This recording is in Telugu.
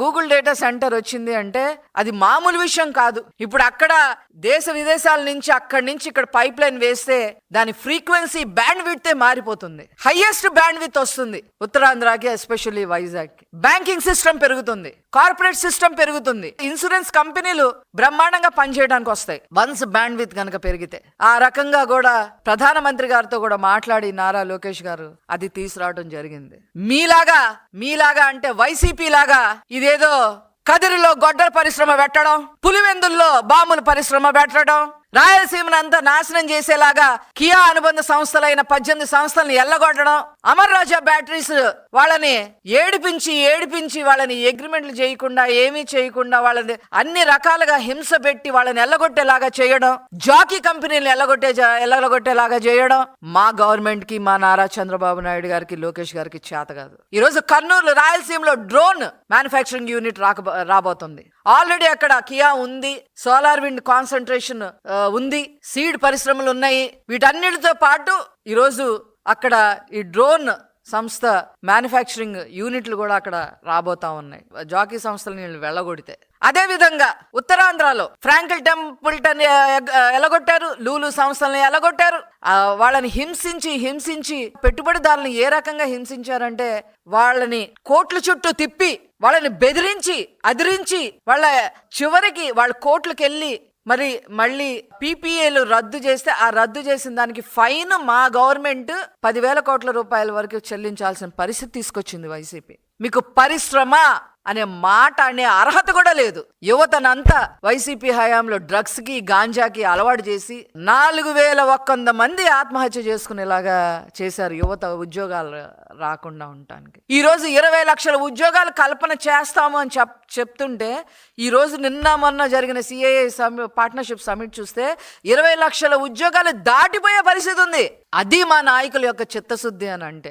గూగుల్ డేటా సెంటర్ వచ్చింది అంటే అది మామూలు విషయం కాదు. ఇప్పుడు అక్కడ దేశ విదేశాల నుంచి అక్కడి నుంచి ఇక్కడ పైప్ లైన్ వేస్తే దాని ఫ్రీక్వెన్సీ బ్యాండ్ విడ్తే మారిపోతుంది. హైయెస్ట్ బ్యాండ్ విత్ వస్తుంది ఉత్తరాంధ్రకి ఎస్పెషల్లీ వైజాగ్ బ్యాంకింగ్ సిస్టమ్ పెరుగుతుంది. కార్పొరేట్ సిస్టమ్ పెరుగుతుంది. ఇన్సూరెన్స్ కంపెనీలు బ్రహ్మాండంగా పనిచేయడానికి వస్తాయి. వన్స్ బ్యాండ్ విత్ కనుక పెరిగితే. ఆ రకంగా కూడా ప్రధానమంత్రి గారితో కూడా మాట్లాడి నారా లోకేష్ గారు అది తీసుకురావడం జరిగింది. మీలాగా మీలాగా అంటే వైసీపీ లాగా ఇది ఏదో కదిరిలో గొడ్డల పరిశ్రమ పెట్టడం పులివెందుల్లో బాముల పరిశ్రమ పెట్టడం. రాయలసీమను అంతా నాశనం చేసేలాగా కియా అనుబంధ సంస్థలైన పద్దెనిమిది సంస్థలను ఎల్లగొట్టడం అమర్ రాజా బ్యాటరీస్ వాళ్ళని ఏడిపించి ఏడిపించి వాళ్ళని అగ్రిమెంట్లు చేయకుండా ఏమీ చేయకుండా వాళ్ళని అన్ని రకాలుగా హింస పెట్టి వాళ్ళని ఎల్లగొట్టేలాగా చేయడం జాకీ కంపెనీలు ఎల్లగొట్టే ఎల్లగొట్టేలాగా చేయడం మా గవర్నమెంట్కి మా నారా చంద్రబాబు నాయుడు గారికి లోకేష్ గారికి చేత కాదు. ఈ రోజు కర్నూలు రాయలసీమలో డ్రోన్ మ్యానుఫ్యాక్చరింగ్ యూనిట్ రాక రాబోతుంది. ఆల్రెడీ అక్కడ కియా ఉంది. సోలార్ విండ్ కాన్సన్ట్రేషన్ ఉంది సీడ్ పరిశ్రమలు ఉన్నాయి వీటన్నిటితో పాటు ఈరోజు అక్కడ ఈ డ్రోన్ సంస్థ మ్యానుఫ్యాక్చరింగ్ యూనిట్లు కూడా అక్కడ రాబోతా ఉన్నాయి. జాకీ సంస్థలు వీళ్ళు వెళ్ళగొడితే. అదే విధంగా ఉత్తరాంధ్రలో ఫ్రాంకిల్ టెంపుల్టన్ ఎలగొట్టారు. లూలు సంస్థలను ఎలగొట్టారు. వాళ్ళని హింసించి హింసించి పెట్టుబడిదారులను ఏ రకంగా హింసించారంటే వాళ్ళని కోట్ల చుట్టూ తిప్పి వాళ్ళని బెదిరించి అదిరించి వాళ్ళ చివరికి వాళ్ళ కోట్లకెళ్ళి మరి మళ్ళీ పీపీఏలు రద్దు చేస్తే ఆ రద్దు చేసిన దానికి ఫైన్ మా గవర్నమెంట్ పదివేల కోట్ల రూపాయల వరకు చెల్లించాల్సిన పరిస్థితి తీసుకొచ్చింది వైసీపీ. మీకు పరిశ్రమ అనే మాట అనే అర్హత కూడా లేదు. యువతనంతా వైసీపీ హయాంలో డ్రగ్స్కి గాంజాకి అలవాటు చేసి నాలుగు వేల ఒక్కొంద మంది ఆత్మహత్య చేసుకునేలాగా చేశారు యువత ఉద్యోగాలు రాకుండా ఉండటానికి. ఈ రోజు ఇరవై లక్షల ఉద్యోగాలు కల్పన చేస్తాము అని చెప్ చెప్తుంటే ఈ రోజు నిన్న మొన్న జరిగిన సిఏఏ సమి పార్ట్నర్షిప్ సమిట్ చూస్తే ఇరవై లక్షల ఉద్యోగాలు దాటిపోయే పరిస్థితి ఉంది. అది మా నాయకుల యొక్క చిత్తశుద్ధి అని అంటే.